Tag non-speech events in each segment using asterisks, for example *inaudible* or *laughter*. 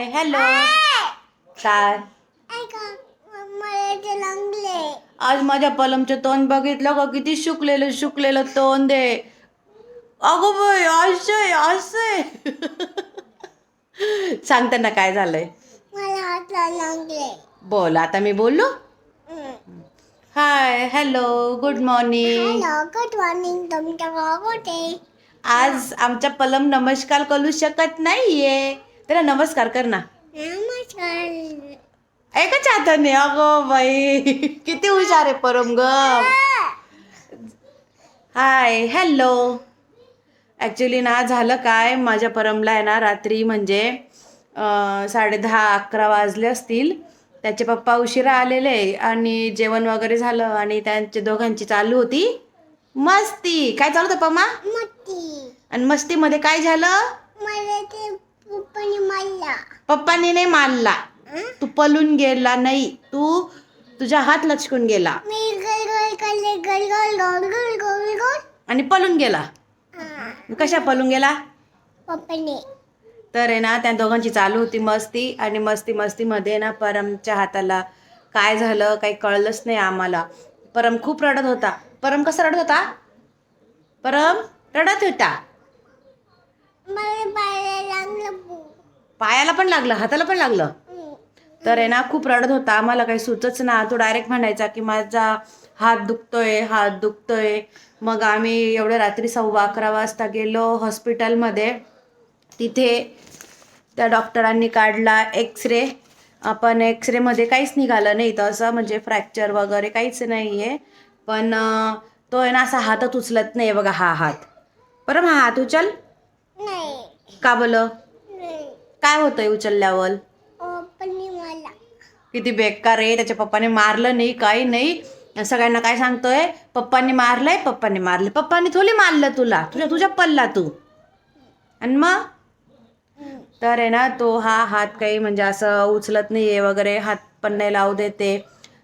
Hi hello काय? आज माझ्या पलमचं तोंड बघितलं का? किती शुकलेलं शुकलेलं तोंड आहे. अगो बाई असंय असंय सांगताना काय झालंय. बोल आता मी बोललो hi hello good morning good morning तुमच्या आज आमच्या पलम नमस्कार करू शकत नाहीये. त्याला नमस्कार कर ना. नमस्कार. एकाच हाताने अगो बाई. किती हुशार आहे परम ग. हाय हॅलो ॲक्च्युली ना झालं काय? माझ्या परमला आहे ना रात्री म्हणजे साडे दहा अकरा वाजले असतील. त्याचे पप्पा उशिरा आलेले आणि जेवण वगैरे झालं आणि त्यांच्या दोघांची चालू होती. मस्ती. काय चालू होतं पम्मा? मत्ती आणि मस्तीमध्ये काय झालं? पप्पाने मारला. पप्पाने नाही मारला. तू पळून गेला नाही तू तुझा हात लचकून गेला. मी गल गल करले गल गल गोल गोल गोल गोल. आणि पळून गेला. कशा पळून गेला? पप्पाने. तर आहे ना त्या दोघांची चालू होती मस्ती आणि मस्ती मस्तीमध्ये ना परमच्या हाताला काय झालं काही कळलंच नाही आम्हाला. परम खूप रडत होता. परम कसा रडत होता? परम रडत होता. पायाला लागलं पू पायाला पण लागलं हाताला पण लागलं? तर आहे ना खूप रडत होता आम्हाला काही सुचच ना. तो डायरेक्ट म्हणायचा की माझा हात दुखतोय हात दुखतोय. मग आम्ही एवढ्या रात्री सव्वा अकरा वाजता गेलो हॉस्पिटलमध्ये. तिथे त्या डॉक्टरांनी काढला एक्स रे आपण एक्स रेमध्ये काहीच निघालं नाही तसं म्हणजे फ्रॅक्चर वगैरे काहीच नाही आहे पण तो आहे ना असा हातच उचलत नाही बघा हा हात. बरं मग हा हात उचल. का बोलं? नाही. काय होतंय उचलल्यावर? किती बेकार आहे त्याच्या पप्पाने मारलं नाही काही नाही. सगळ्यांना काय सांगतोय? पप्पांनी मारलंय पप्पांनी मारले पप्पांनी थोडी मारलं तुला. तुझ्या तुझ्या पल्ला तू. आणि मग? तर आहे ना तो हा हात काही म्हणजे असं उचलत नाही आहे वगैरे हात पण नाही लावू देते.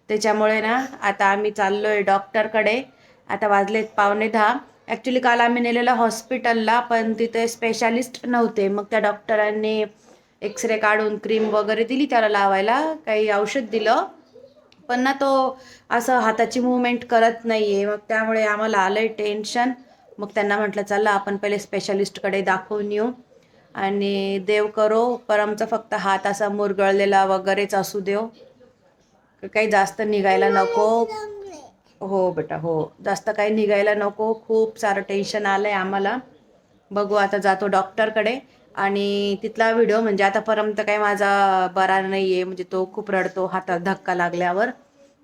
त्याच्यामुळे ना आता आम्ही चाललो आहे डॉक्टरकडे आता वाजलेत पावणे दहा. ॲक्च्युली काल आम्ही नेलेलं हॉस्पिटलला पण तिथे स्पेशालिस्ट नव्हते. मग त्या डॉक्टरांनी एक्सरे काढून क्रीम वगैरे दिली त्याला लावायला. काही औषध दिलं. पण ना तो असं हाताची मुवमेंट करत नाही आहे मग त्यामुळे आम्हाला आलं आहे टेन्शन मग त्यांना म्हटलं चला आपण पहिले स्पेशालिस्टकडे दाखवून येऊ. आणि देव करो पर आमचा फक्त हात असा मुरगळलेला वगैरेच असू देव. काही जास्त निघायला नको. हो बेटा हो. जास्त काही निघायला नको. खूप सारं टेन्शन आलं आहे आम्हाला. बघू आता जातो डॉक्टरकडे आणि तिथला व्हिडिओ म्हणजे आता परम तर काही माझा बरा नाही आहे म्हणजे तो खूप रडतो हातात धक्का लागल्यावर.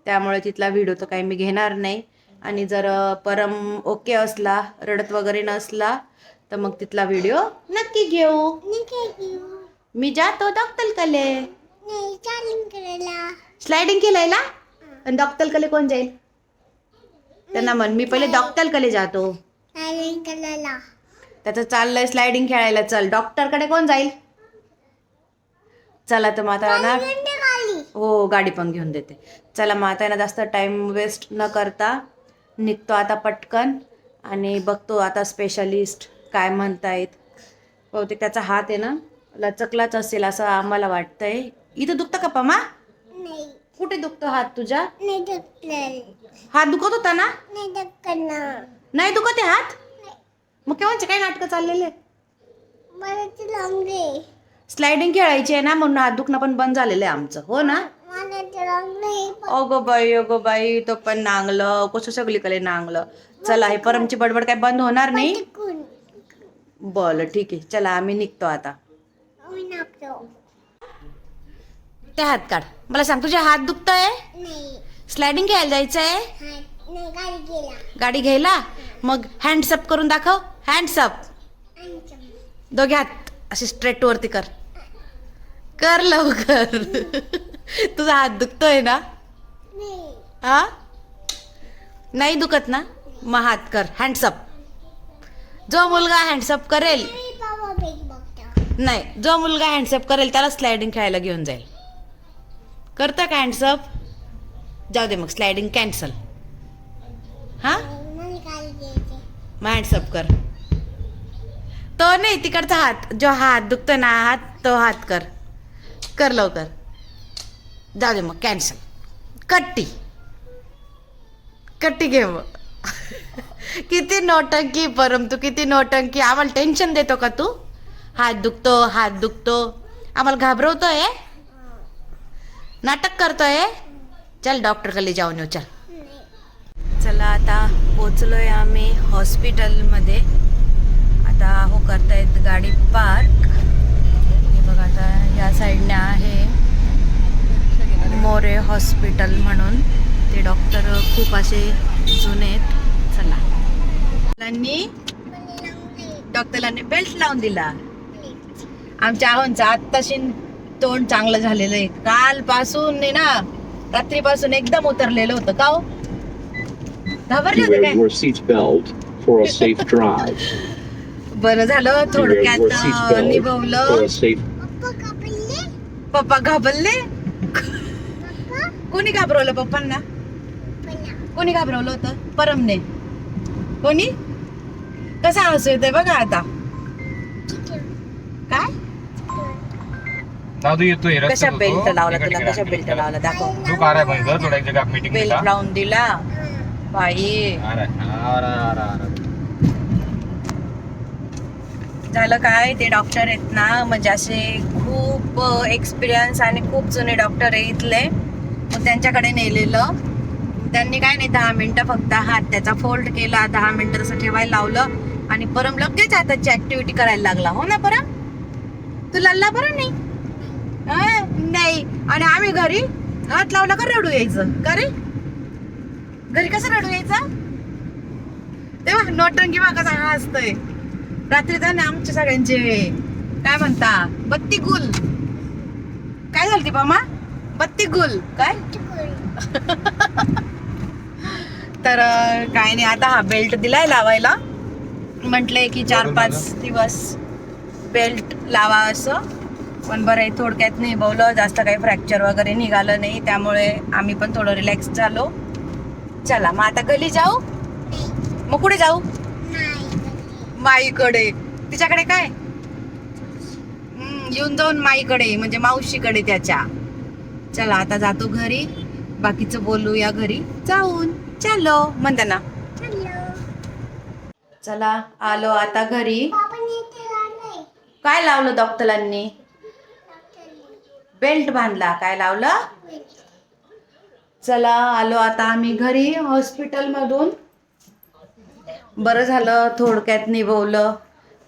त्यामुळे तिथला व्हिडिओ तर काही मी घेणार नाही. आणि जर परम ओके असला रडत वगैरे नसला तर मग तिथला व्हिडिओ नक्की घेऊ. मी जातो चालिंग करायला. स्लायडिंग केलायला आणि डॉक्टरकडे कोण जाईल? त्यांना म्हण मी पहिले डॉक्टरकडे जातो. त्याचं चाललंय स्लायडिंग खेळायला. चल डॉक्टरकडे कोण जाईल? चला तर मग आता ना हो गाडी पण घेऊन देते. चला मग आता ना जास्त टाईम वेस्ट न करता निघतो आता पटकन आणि बघतो आता स्पेशलिस्ट काय म्हणतायत. बहुतेक त्याचा हात आहे ना लचकलाच असेल असं आम्हाला वाटतंय. इथं दुखतं का पमा? कुठे दुखतो हात तुझा? नाही हात दुखत होता ना नाही दुखत आहे हात मग केव्हाचे काय नाटकं चाललेले? मला ते लागले स्लायडिंग खेळायची आहे ना म्हणून हात दुखणं पण बंद झालेलं आहे आमचं. हो ना? मला ते लागले अगो बाई अगो बाई तो पण नांगलं. कसं सगळीकडे नांगलं. चला हे परमची बडबड काय बंद होणार नाही? बरं ठीक आहे. चला आम्ही निघतो आता मी नापतो ते हात काढ. मला सांग तुझे हात दुखतोय? नाही. स्लायडिंग खेळायला जायचंय? हात नाही गाडी घ्यायला. मग हँड्सअप करून दाखव. हँड्सअप दोघे हात. असे स्ट्रेट वरती कर. कर लवकर. *laughs* तुझा हात दुखतोय ना? नाही. हा? नाही दुखत ना? मग हात कर. हँड्सअप जो मुलगा हँड्सअप करेल. नाही जो मुलगा हँड्सअप करेल त्याला स्लायडिंग खेळायला घेऊन जाईल. करता का हँड्सअप जाऊ दे मग स्लायडिंग कॅन्सल हां? मला मग हँड्सअप कर. तो नाही तिकडचा हात जो हात दुखतो ना हात तो हात कर. कर लवकर. जाऊ दे मग कॅन्सल कट्टी. कट्टी घे मग. *laughs* किती नोटंकी परम तू किती नोटंकी. आम्हाला टेन्शन देतो का तू? हात दुखतो हात दुखतो. आम्हाला घाबरवतोय नाटक करतोय? चल डॉक्टरकडे जाऊन येऊ चल. चला आता पोचलोय आम्ही हॉस्पिटलमध्ये. आता हो करतायत गाडी पार्क. हे बघा आता या साईडने आहे मोरे हॉस्पिटल म्हणून. ते डॉक्टर खूप असे जुने आहेत. चला. डॉक्टरांनी डॉक्टरांनी बेल्ट लावून दिला. आमच्या आहोंचा आत्ताशी तोंड चांगलं झालेलं आहे. कालपासून ना रात्रीपासून एकदम उतरलेलं होतं. का हो? घाबरले होते काय. बरं झालं थोडक्यात निभवलं. पप्पा घाबरले? कोणी घाबरवलं पप्पांना? पप्पा कोणी घाबरवलं होतं? परमने. कोणी? कसा हसू येतोय बघा आता. दादू येतोय कशा बेल्ट. लावला तुला? कशा बेल्ट. लावला? दाखव. तू भाई थोडा एक जगह मीटिंग बेल्ट लावून दिला. बाई. झालं काय? ते डॉक्टर आहेत ना म्हणजे असे खूप एक्सपिरियन्स आणि खूप जुने डॉक्टर आहे इथले. मग त्यांच्याकडे नेलेलं. त्यांनी काय नाही दहा मिनिटं फक्त हात त्याचा फोल्ड केला. दहा मिनिटं तसं ठेवायला लावलं. आणि परम लगेच हाताची ऍक्टिव्हिटी करायला लागला. हो ना परम? तू लल्ला बरं नाही? नाही. आणि आम्ही घरी हात लावला का रडू यायचं? का रे? घरी कसं रडू यायचं? तेव्हा बा कसा हा असतोय. रात्री ना आमच्या सगळ्यांचे काय म्हणता बत्ती गुल. काय झालं ती मामा? बत्ती गुल. काय? *laughs* तर काय नाही आता हा बेल्ट दिलाय लावायला. म्हटलंय की चार पाच. दिवस बेल्ट लावा असं. पण बरं आहे थोडक्यात निभवलं जास्त काही फ्रॅक्चर वगैरे निघालं नाही त्यामुळे आम्ही पण थोडं रिलॅक्स झालो. चला मग आता गली जाऊ? मग कुठे जाऊ? माईकडे. तिच्याकडे काय? येऊन जाऊन माईकडे म्हणजे मावशीकडे त्याच्या. चला आता जातो घरी. बाकीचं बोलूया घरी. जाऊन. चलो म्हणता ना चला आलो आता घरी. काय लावलं डॉक्टरांनी बेल्ट बांधला. काय लावलं? चला आलो आता आम्ही घरी हॉस्पिटलमधून. बरं झालं थोडक्यात निभवलं.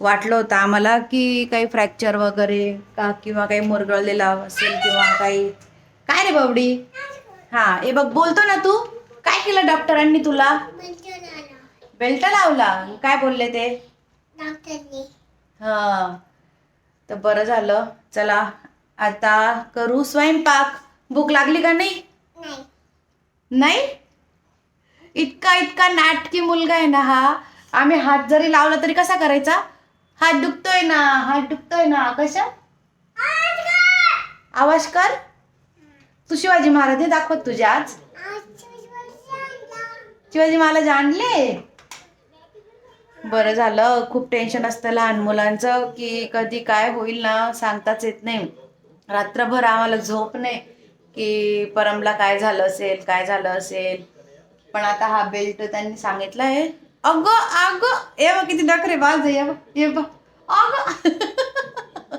वाटलं होतं आम्हाला की काही फ्रॅक्चर वगैरे का किंवा काही मुरगळलेला असेल किंवा काही. काय रे बावडी? हा हे बघ बोलतो ना तू. काय केलं डॉक्टरांनी तुला? बेल्ट लावला. काय बोलले ते? हा तर बरं झालं. चला आता करू स्वयंपाक. भूक लागली का नाही? नाही. इतका इतका नाटकी मुलगा आहे ना हा. आम्ही हात जरी लावला तरी कसा करायचा? हात दुखतोय ना हात दुखतोय ना. कशा आवाज कर. तू शिवाजी महाराज नाही दाखवत तुझ्या आज. शिवाजी महाराज आणले. बरं झालं. खूप टेन्शन असतं लहान मुलांचं की कधी काय होईल ना सांगताच येत नाही. रात्रभर आम्हाला झोप नाही की परमला काय झालं असेल काय झालं असेल. पण आता हा बेल्ट त्यांनी सांगितलं आहे. अगं अगं ये बघ किती डकरे बाज ये बघ ये बघ. अगं. *laughs*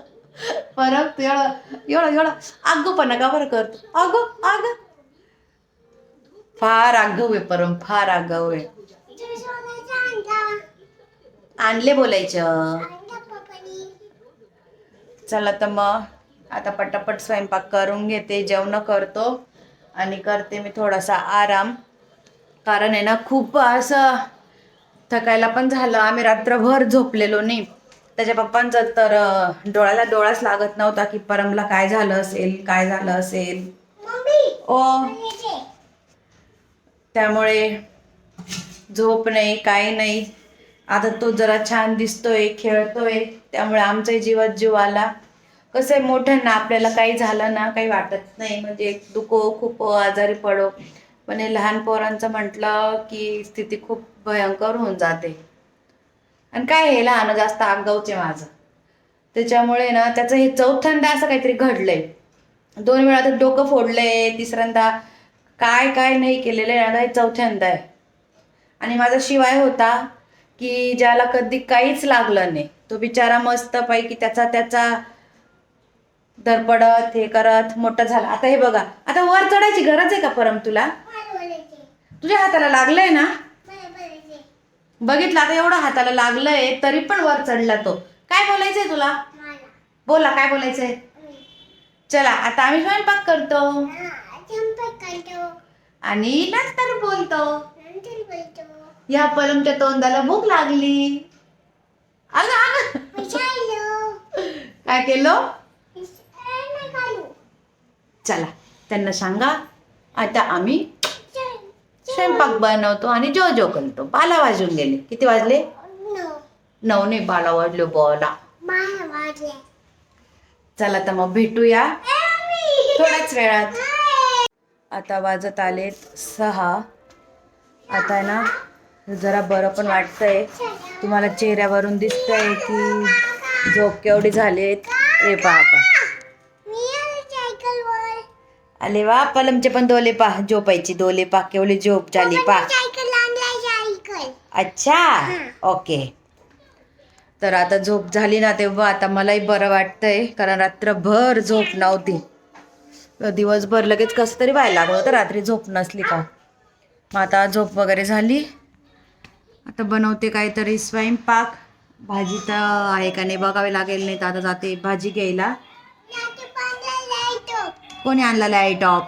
परत एवढं एवढं एवढं. अगोपणा का बरं करतो? अगं अगं. फार आगाऊ आहे परम फार आगाऊ आहे. आणले बोलायचं. चला तर मग. आता पटापट स्वयंपाक करून घेते जेवण करतो आणि करते मी थोडासा आराम. कारण आहे ना खूप असं थकायला पण झालं. आम्ही रात्रभर झोपलेलो नाही. त्याच्या पप्पांचं तर डोळ्याला डोळाच लागत नव्हता की परमला काय झालं असेल काय झालं असेल. ओ. त्यामुळे झोप नाही काही नाही. आता तो जरा छान दिसतोय खेळतोय. त्यामुळे आमचाही जीवात जीव आला. कसं आहे मोठ्यांना आपल्याला काही झालं ना काही वाटत नाही. म्हणजे दुखो खूप आजारी पडो. पण हे लहान पोरांचं म्हटलं की स्थिती खूप भयंकर होऊन जाते. आणि काय हे लहान जास्त आगाऊच माझं. त्याच्यामुळे ना त्याचं हे चौथ्यांदा असं काहीतरी घडलंय. दोन वेळा तर डोकं फोडलंय तिसऱ्यांदा काय काय नाही केलेलं आहे आता हे चौथ्यांदा आहे. आणि माझा शिवाय होता की ज्याला कधी काहीच लागलं नाही. तो बिचारा मस्तपैकी त्याचा त्याचा धरपडत हे करत मोठं झाला. आता हे बघा. आता वर चढायची गरज आहे का परम तुला? तुझ्या हाताला लागलंय ना? बघितलं आता एवढं हाताला लागलंय तरी पण वर चढला तो. काय बोलायचंय तुला? बोला काय बोलायचंय? चला आता आम्ही स्वयंपाक करतो. आणि नंतर बोलतो. या पलमच्या तोंडाला भूक लागली. अगं अगं काय केलं? चला त्यांना सांगा. आता आम्ही स्वयंपाक बनवतो आणि जो जो करतो. बाला वाजून गेले. किती वाजले? नऊ नाही बाला वाजले बोला. चला तर मग भेटूया थोड्याच वेळात. आता वाजत आलेत सहा. आता ना जरा बरं पण वाटतंय. तुम्हाला चेहऱ्यावरून दिसतंय की झोप केवढी झालेत. ए पहा पहा आले वा पलमचे पण डोले पा झोपायची डोले पा केवढी झोप झाली पा. अच्छा ओके. तर आता झोप झाली ना तेव्हा आता मलाही बरं वाटतंय कारण रात्रभर झोप नव्हती. दिवसभर लगेच कसं तरी व्हायला लागलं होतं रात्री झोप नसली का? मग आता झोप वगैरे झाली. आता बनवते काहीतरी स्वयंपाक. भाजी तर आहे का नाही बघावे लागेल नाही तर आता जाते भाजी घ्यायला. कोणी आणला लॅपटॉप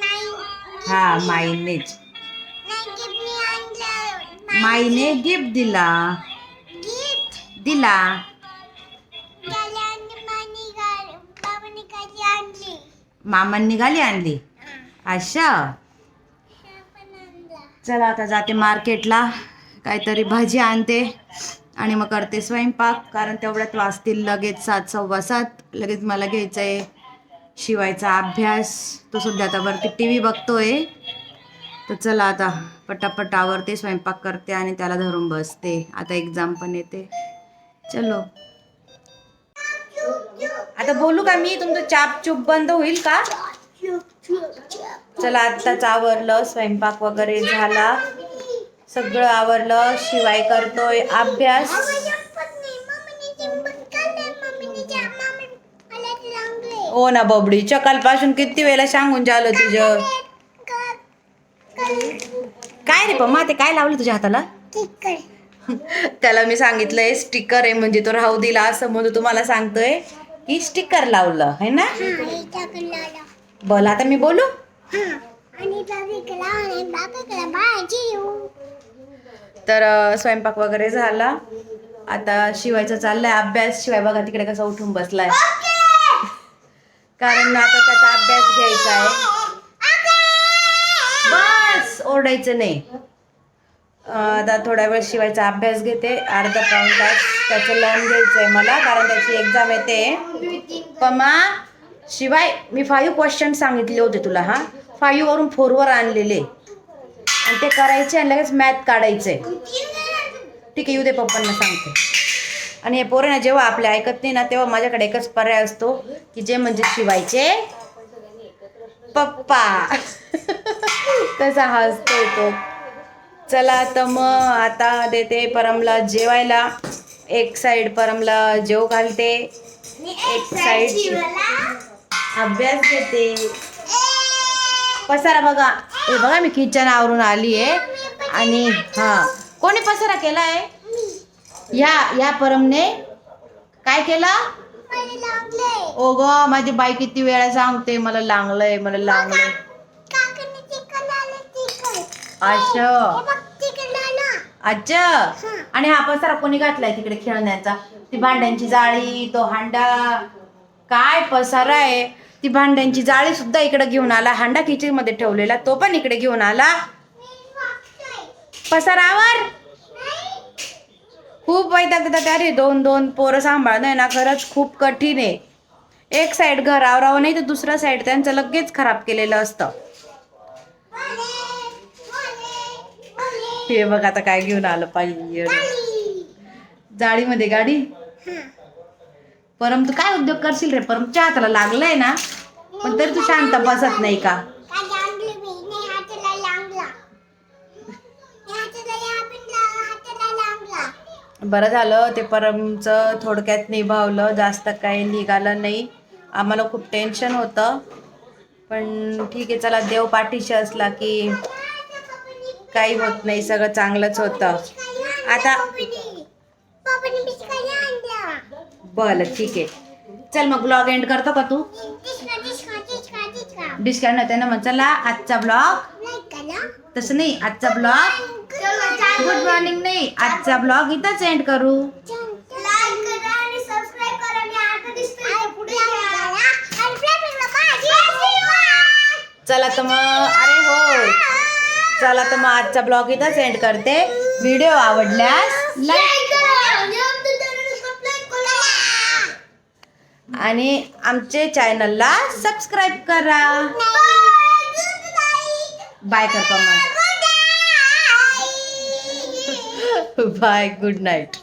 नाही. हा माईनेच. माईने गिफ्ट दिला. दिला. मामांनी गाली आणली? आणला? चला आता जाते मार्केटला. काहीतरी भाजी आणते आणि मग करते स्वयंपाक कारण तेवढ्यात वाजतील लगेच सात सव्वा सात. लगेच मला घ्यायचं आहे शिवायचा अभ्यास. तो सध्या आता वरती टी व्ही बघतोय. तर चला आता पटापट आवरते स्वयंपाक करते आणि त्याला धरून बसते. आता एक्झाम पण येते. चलो. आता बोलू का मी? तुमचं चाप चुप बंद होईल का? चला आत्ताच आवरलं. स्वयंपाक वगैरे झाला. सगळं आवरलं. शिवाय करतोय अभ्यास. ओ ना बबडी चकालपासून किती वेळा सांगून झालं तुझं? काय रे पम्मा ते काय लावलं तुझ्या हाताला? त्याला मी सांगितलंय स्टिकर आहे म्हणजे तो राहू दिला असं म्हणून तुम्हाला सांगतोय की स्टिकर लावलं है ना? बोला आता मी बोलू? तर स्वयंपाक वगैरे झाला. आता शिवायचं चाललंय अभ्यास. शिवाय बघा तिकडे कसा उठून बसलाय. कारण आता त्याचा अभ्यास घ्यायचा आहे. बस ओरडायचं नाही. आता थोड्या वेळ शिवायचा अभ्यास घेते अर्धा पाऊन तास त्याचं लर्न घ्यायचं आहे मला कारण त्याची एक्झाम येते पमा शिवाय मी फाईव्ह क्वेश्चन सांगितले होते तुला हा? फाईव्ह वरून फोरवर आणलेले. आणि ते करायचे आणि लगेच मॅथ काढायचे. ठीक आहे येऊ दे पप्पांना सांगते. आणि हे पोरांना जेव्हा आपले ऐकत नाही ना तेव्हा माझ्याकडे एकच पर्याय असतो की जे म्हणजे शिवायचे. पप्पा. कसा हसतोय तो. चला तर मग आता देते परमला जेवायला. एक साईड परमला जेव घालते. एक साईड अभ्यास घेते. पसारा बघा. हे बघा मी किचन आवरून आली आहे आणि हा. कोणी पसारा केलाय? या या परमने काय केला? ओ ग माझी बाई किती वेळा सांगते मला लागलंय मला लागलंय. अच्छा. अच्छा आणि हा पसारा कोणी घातलाय तिकडे खेळण्याचा? ती भांड्यांची जाळी तो हांडा. काय पसारा आहे? ती भांड्यांची जाळी सुद्धा इकडे घेऊन आला. हांडा किचनमध्ये ठेवलेला तो पण इकडे घेऊन आला. पसारावर खूप वैतागतात अरे दोन दोन पोरं सांभाळणं आहे ना खरंच खूप कठीण आहे. एक साईड घर आवरावं नाही तर दुसरा साईड त्यांचं लगेच खराब केलेलं असतं. हे बघ आता काय घेऊन आलं पाहिजे. जाळीमध्ये गाडी. परम तू काय उद्योग करशील रे? परमच्या हाताला लागलंय ना. पण तरी तू शांत बसत नाही का? बरं झालं ते परमचं थोडक्यात निभावलं जास्त काही निघालं नाही. आम्हाला खूप टेन्शन होतं. पण ठीक आहे चला देव पाठीशी असला की काही होत नाही सगळं चांगलंच होतं. आता बरं ठीक आहे. चल मग ब्लॉग एंड करतो का तू? डिस्काउंट होते ना मग. चला आजचा ब्लॉग तसं नाही आजचा ब्लॉग गुड मॉर्निंग नाही आजचा ब्लॉग इथंच एंड करू. चला तर मग अरे हो. चला तर मग आजचा ब्लॉग इथंच एंड करते. व्हिडिओ आवडल्यास लाईक आणि आमचे चॅनलला सबस्क्राईब करा. बाय करतो मग बाय गुड नाईट